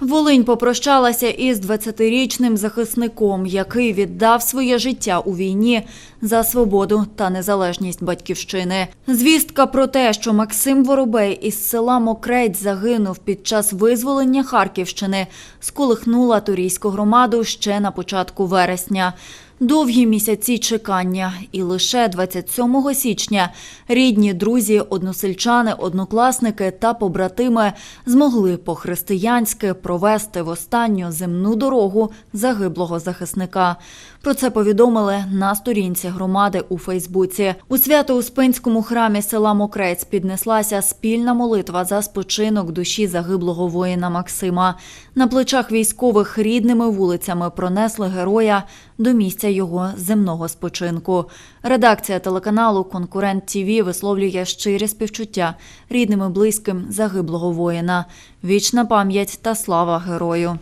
Волинь попрощалася із 20-річним захисником, який віддав своє життя у війні за свободу та незалежність батьківщини. Звістка про те, що Максим Воробей із села Мокрець загинув під час визволення Харківщини, сколихнула турійську громаду ще на початку вересня. Довгі місяці чекання, і лише 27 січня рідні, друзі, односельчани, однокласники та побратими змогли по-християнськи провести в останню земну дорогу загиблого захисника. Про це повідомили на сторінці громади у Фейсбуці. У Свято-Успенському храмі села Мокрець піднеслася спільна молитва за спочинок душі загиблого воїна Максима. На плечах військових рідними вулицями пронесли героя до місця його земного спочинку. Редакція телеканалу Конкурент ТІВІ висловлює щирі співчуття рідним і близьким загиблого воїна. Вічна пам'ять та слава герою.